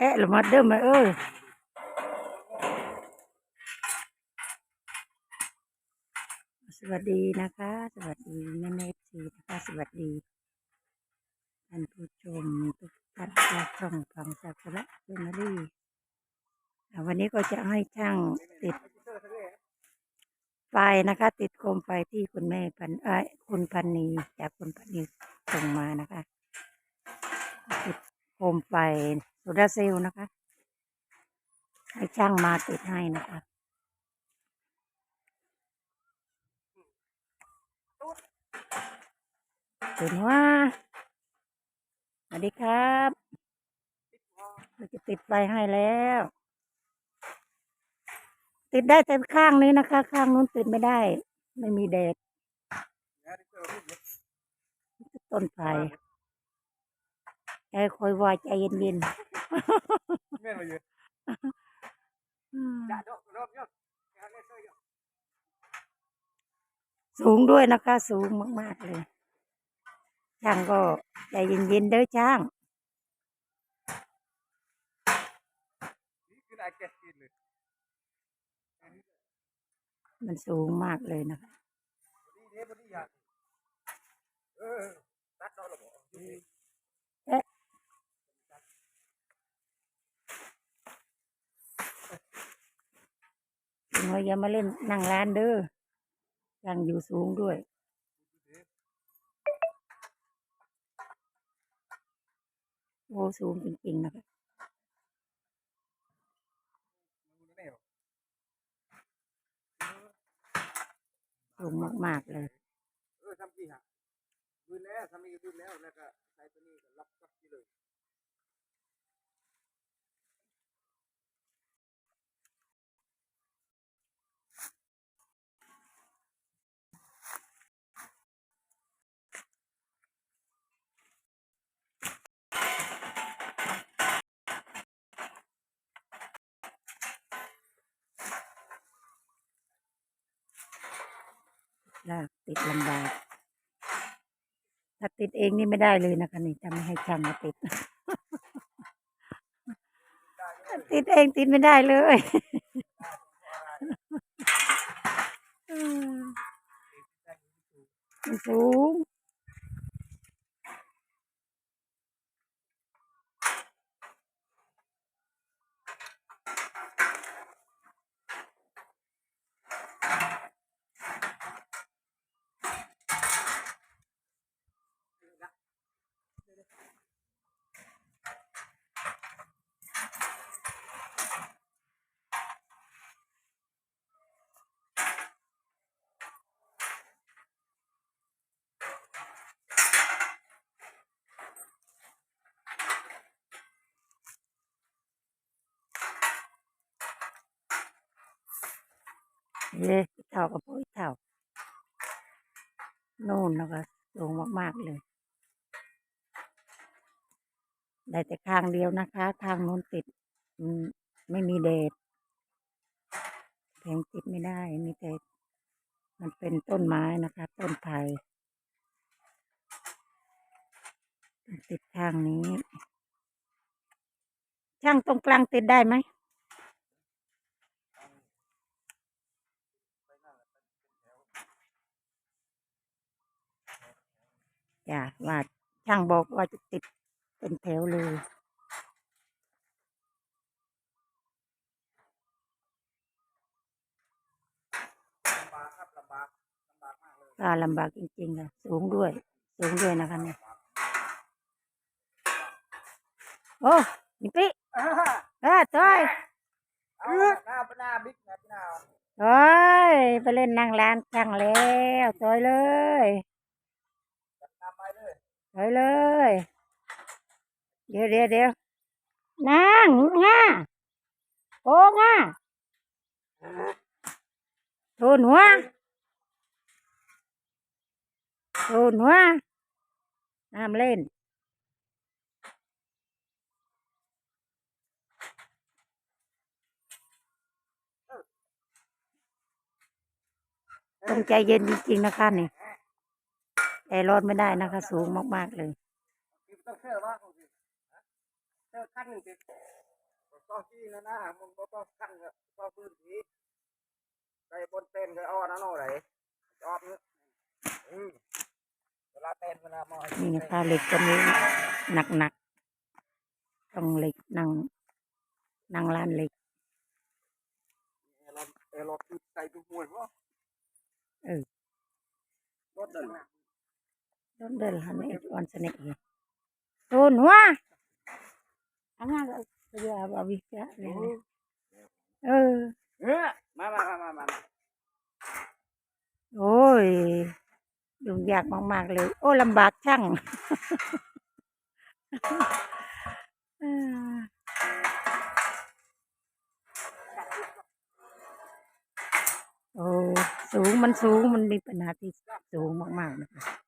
แอะละมัดเด้อมาเอ้ยสวัสดีนะคะ สวัสดีแม่เนฟซีนะคะสวัสดีท่านผู้ชมทุกท่านจากช่องฟังสักุระเฟมิลี่อ่าวันนี้ก็จะให้ช่างติดไฟนะคะ ติดโคมไฟที่คุณแม่พันเอ้ยคุณพันนีจากคุณพันนีส่งมานะคะ โคมไฟโซลาร์เซลล์นะคะ ให้ช่างมาติดให้นะคะตื่นว่าสวัสดีครับเราจะติดไฟให้แล้ว ติดได้แต่ข้างนี้นะคะ ข้างนู้นติดไม่ได้ ไม่มีแดดต้นไฟ ใจคอยวายใจเย็นแม่นบ่อยู่ๆอืมจะโดดโดดโยกเอาเลยโซ่โยกสูงด้วยนะคะ สูงมาก ๆ เลยช่างก็ใจเย็นๆเด้อช่างนี่คือได้แก่กินเลยมันสูงมากเลยนะคะ นี่เด้บ่ดีอะเอย่ามาเล่นนั่งร้านเด้อช่างอยู่สูงด้วย โอ้สูงจริงๆนะคะมันแนวสูงมากๆเลยเออทำกี่ฮะบืนแล้วทำนี่บืนแล้วแล้วก็ใส่ตัวนี้ก็ล็อกกับที่เลย ลากติดลำบาก ถ้าติดเองนี่ไม่ได้เลยนะคะนี่จะไม่ให้ช่างมาติดถ้าติดเองติดไม่ได้เลยอืมมันสูง เอ๊ะเท่ากับปุ้ยเท่าโน่นนะคะสูงมากๆเลย ได้แต่ข้างเดียวนะคะข้างโน้นติดไม่มีเดชแผงติดไม่ได้ มีแต่มันเป็นต้นไม้นะคะ ต้นไผ่ติดข้างนี้ ช่างตรงกลางติดได้ไหม จ้ะว่าช่างบอกว่าจะติดเป็นแถวเลยลำบากครับลำบากลำบากมากเลยก็ลำบากจริงๆค่ะสูงด้วย สูงด้วยนะคะเนี่ยโอ้นี่ปิอ่าเออถอยเอาหน้าหน้าบิ๊กนะหน้าถอยไปเล่นนั่งร้านช่างแล้วถอยเลยตามไปเลย ถอยเลย เดี๋ยวเดี๋ยวเดี๋ยวนั่งง่าโอ้ง่าทูนหัวทูนหัวน้ำเล่นต้องใจเย็นจริงๆนะคะนี่ แต่รอดไม่ได้นะคะ สูงมาก ๆ เลยต้องเชื่อว่าของสิเชื่อขั้นหนึ่งสิต้องที่นะนะมึงบ่ต้องขั้นกับต้องพื้นที่ไปบนเต้นก็อ้อนะโน่ไหนจอบเนี่ยอืมเวลาเต้นเวลามอยนี่นะคะเหล็กตัวนี้หนักหนักๆต้องเหล็กนั่งนั่งร้านเหล็กเราเออรถติดใจตุ้มมวยวะเออรถเดิน น่ะ Don't del han ett on sen är. Hon wa. Anga ya ba bi ya ne. เออเออมามามามามาโอ้ยยุ่งยากมากๆเลย โอ้ลำบากช่างเออโอ้สูงมันสูงมันมีปัญหาที่สูงมากๆนะคะ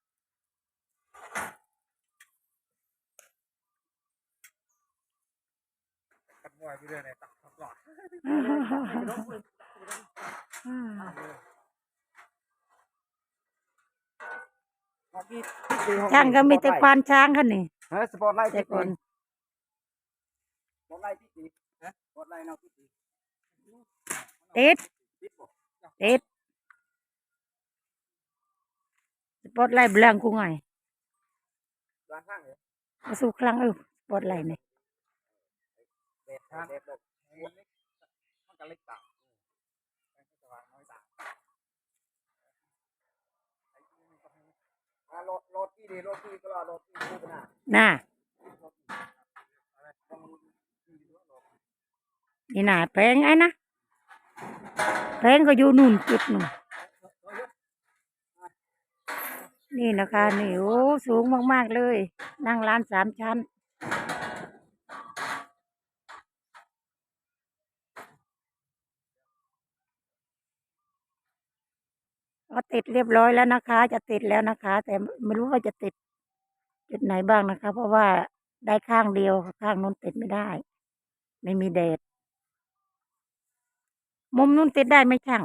ขัดมวยไปเรื่อยเลยตักขัดหลอดช่างก็มีแต่ควานช้างค่ะนี่เฮ้ยสปอร์ตไลท์แต่ที่ก่อนสปอร์ตไลท์ที่ตีฮะสปอร์ตไลท์เนาะที่ตีติดติดบ่ติดสปอตไลท์บลังกูไงด้านข้างเหรอมาสู่ครั้งเออสปอตไลท์เนี่ย เด็ดข้างเด็กมันก็เล็กต่างสว่างน้อยต่างอ่ารถรถที่ดีรถที่ก็รอรถที่คู่กันนะน่ะนี่น่ะแพงไอ้นะแพงก็อยู่นู่นจุดนู่นนี่นะคะนี่โอ้สูงมาก ๆ เลย นั่งร้านสามชั้น ก็ติดเรียบร้อยแล้วนะคะ จะติดแล้วนะคะ แต่ไม่รู้ว่าจะติดจุดไหนบ้างนะคะ เพราะว่าได้ข้างเดียวข้างนู้นติดไม่ได้ ไม่มีแดดมุมนู้นติดได้ไหมช่าง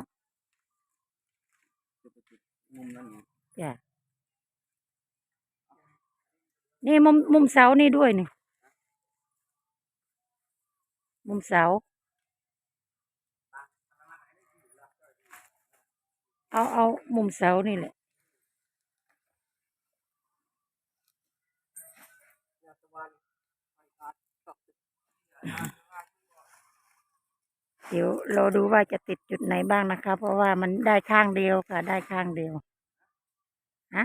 มุมนั้นไงจ้ะนี่มุมมุมเสานี่ด้วยนี่มุมเสา เอาเอามุมเสานี่แหละเดี๋ยวเราดูว่าจะติดจุดไหนบ้างนะคะ เพราะว่ามันได้ข้างเดียวค่ะ ได้ข้างเดียวฮะ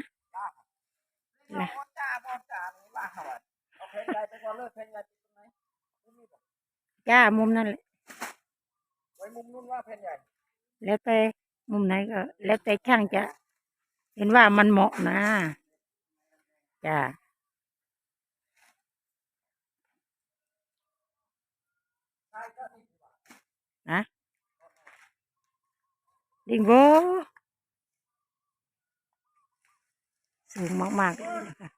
บอลจ่าบอลจ่านี่ว่าเขาอะเอาเพลงใหญ่ไปก่อนเลยเพลงใหญ่ติดตรงไหนมุมนี้บ่จ้ามุมนั่นแหละไว้มุมนู้นว่าเพลงใหญ่แล้วแต่ มุมไหนก็ แล้วแต่ช่างจะ เห็นว่ามันเหมาะนะจ้านะดิงโบสูงมากๆเลยนะคะ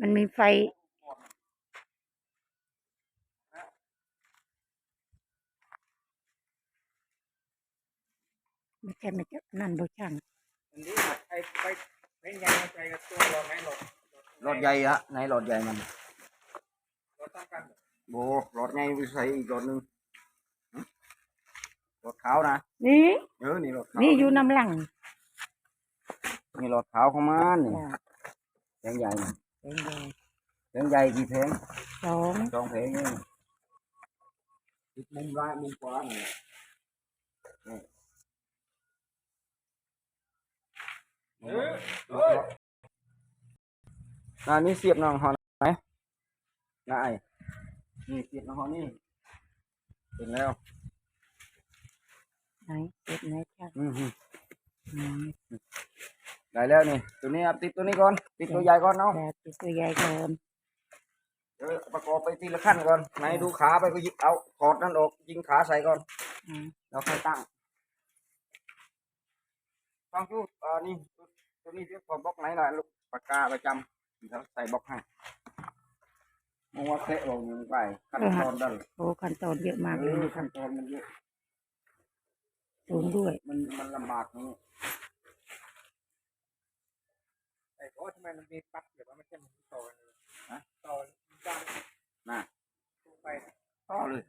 มันมีไฟ ไม่ใช่ไม่ใช่นั่นโบช่างอันนี้ไอ้ไปเพลงใหญ่ใจกับตัวรถไหนรถรถใหญ่อะไหนรถใหญ่มันรถต้องกันโบรถใหญ่ไปใส่อีกรถหนึงหึรถขาวนะนี่เออนี่รถขาวนี่อยู่น้ำหลังนี่รถขาวของมันนี่จ้าเพลงใหญ่ นี่เป็นเลยเพลงใหญ่กี่เพลงสองสองเพลงนี่ติดมุมร้ายมุมขวานี่นี่เออเอออ่านี่เสียบน้องหอนไหนนายนี่เสียบน้องหอนนี่เป็นแล้วไหนเจ็ดไหนช่างอืมฮึอืม ได้แล้วนี่ ตัวนี้เอาติดตัวนี้ก่อน ติดตัวใหญ่ก่อนเนาะแต่ติดตัวใหญ่ก่อนเออประกอบไปทีละขั้นก่อน ไหนดูขาไปก็ยิงเอาถอดนั่นออกยิงขาใส่ก่อนอืมแล้วค่อยตั้งฟังชูอ่านี่ตัวตัวนี้เรียกว่าบล็อกไหนล่ะลูกปากกาประจเขาใส่บล็อกให้มองว่าเคะลงไปขั้นตอนได้โอ้ขั้นตอนเยอะมากเอเลยอนะขั้คะนตอนมันเยอะสูงด้วย มันมันลำบากนี้ ไอ้โอ้ทำไมมันมีปลั๊กเดี๋ยวว่ามันจะมีต่อกันเลยฮะต่อจ้างน่ะลงไปนะต่อเลย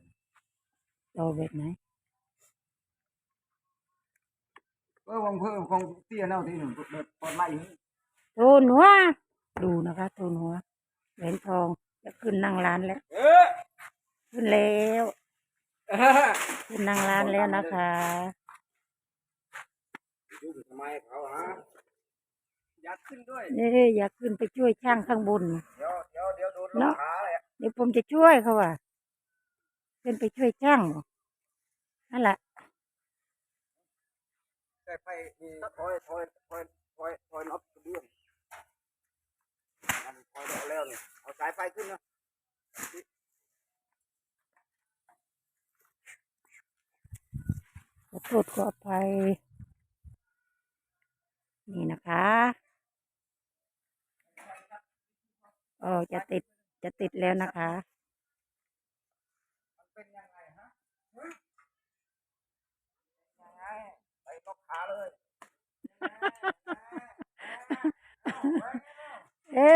ต่อแบบไหนเออวังเพิ่มของเตี้ยเน่าที่หนึ่งเด็ดปอดไล่นี่โทนหัว ดูนะคะโทนหัวแหวนทองจะขึ้นนั่งร้านแล้ว เออขึ้นแล้วขึ้นนั่งร้านแล้วนะคะ ยุ่งทำไมเขาฮะ ยัดขึ้นด้วย เอ้ยอยากขึ้นไปช่วยช่างข้างบน เดี๋ยวเดี๋ยวเดี๋ยวโดนลเนาะงขาเลยเดี๋ยวผมจะช่วยเขาว่ะขึ้นไปช่วยช่างบ่นั่นแหละใส่ไฟมีถอยถอยถอยถอยถอยน็อตกระเบื้องนั่นถอยเอาแล้วเนี่ยเอาสายไฟขึ้นนะขอโทษขออภัยนี่นะคะ โอ้จะติดจะติดแล้วนะคะเป็นยังไงฮะยังไงไปบล็อกขาเลย เอ๊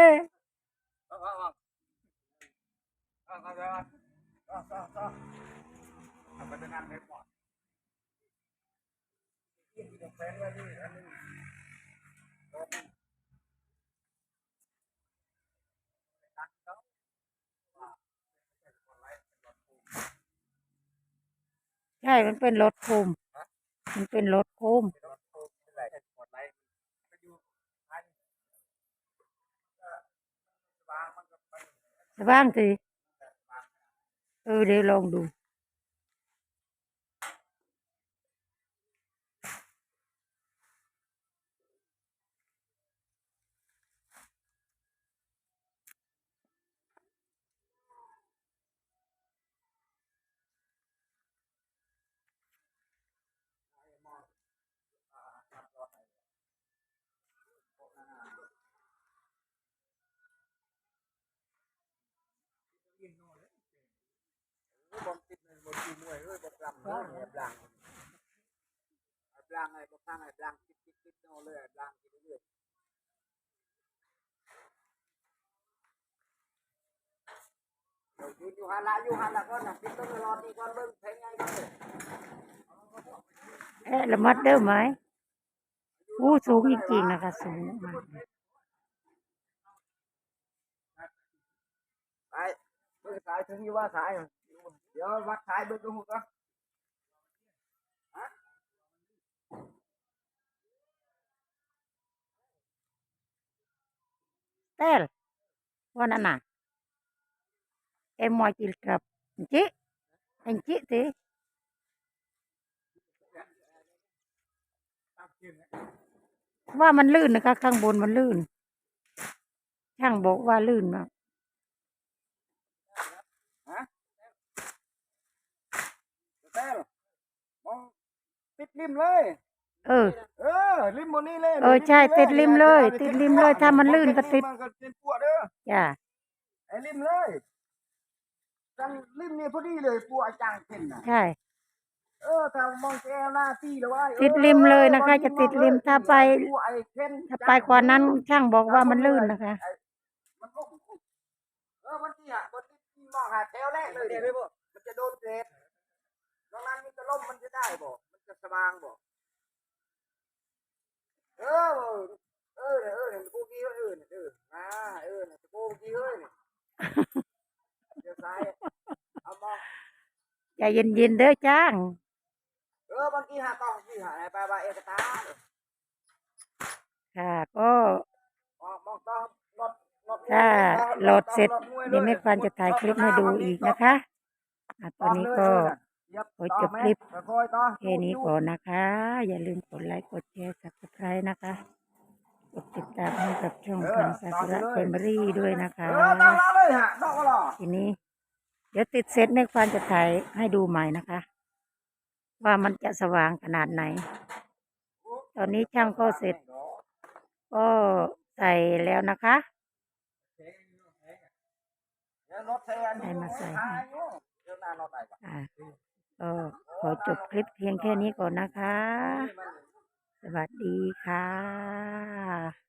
ใช่มันเป็นรถคุมมันเป็นรถคุมบ้างสิเออเดี๋ยวลองดู บอมติดในบนตีมวยเอ้ยบอมลำเนาะเนี่ยบลังบลังไอ้บอมตั้งไอ้บลังติดติดติดโน่เลยบลังติดเรื่อยอยู่อยู่หันละอยู่หันละก่อนนะปิดต้นรอดีก่อนเบิ่งเพลงไงก่อนเลยเอ๊ะละมัดเด้อไหมอู้สูงจริงๆนะคะสูงมากสายเบิ่งสายถึงอยู่ว่าสาย เดี๋ยววัดสายเบิ่งดูก่อนเตลว่านั่นน่ะเอ็มมอยจิลกับจิเอ็นจิสิว่ามันลื่นนะคะ ข้างบนมันลื่น ช่างบอกว่าลื่นมาก เต้มอง ติดริมเลย เออ เออริมบนนี้เลยเออใช่ติดริมเลย ติดริมเลยถ้ามันลื่นก็ติดมันก็ติดปวดเด้อจ้าไอ้ริมเลยจังริมนี่พอดีเลยปวดจังเป็นน่ะใช่เออถ้ามองแกวหน้าที่แล้วว่าติดริมเลยนะคะ จะติดริมถ้าไปปวดไอ้เข็นถ้าไปกว่านั้นช่างบอกว่ามันลื่นนะคะมันก็เออมันที่อะมันที่มองหาแถวแรกเลยเนี่ยมันจะโดนเศษตรงนั้นมันจะล่มมันจะได้บ่ มันจะสว่างบ่เออเออเออเนี่ยกูกี้เออเนี่ยเออมาเออเนี่ยกูกี้เอ้ยเนี่ยเดี๋ยวซ้ายเอามองใจเย็นๆเด้อจ้าง เออบางทีหาต้องที่หาไปไปเอกตาค่ะ ก็มองมองต้องรถรถถ้าโหลดเสร็จเดี๋ยวแม่ควานจะถ่ายคลิปให้ดูอีกนะคะอะตอนนี้ก็ ขอจบคลิปแค่นี้ก่อนนะคะ อย่าลืมกดไลค์กดแชร์สับสไครต์นะคะ กดติดตามให้กับช่องทางซากุระเฟมรี่ด้วยนะคะเออต้องรอเลยฮะต้องรอทีนี้ เดี๋ยวติดเสร็จแม่ควานจะถ่ายให้ดูใหม่นะคะ ว่ามันจะสว่างขนาดไหน ตอนนี้ช่างก็เสร็จ ก็ใส่แล้วนะคะรถเซอร์ได้มาใส่ให้ เดี๋ยวหน้ารถไหนก่อนอ่าก็ขอจบคลิปเพียงแค่นี้ก่อนนะคะ สวัสดีค่ะ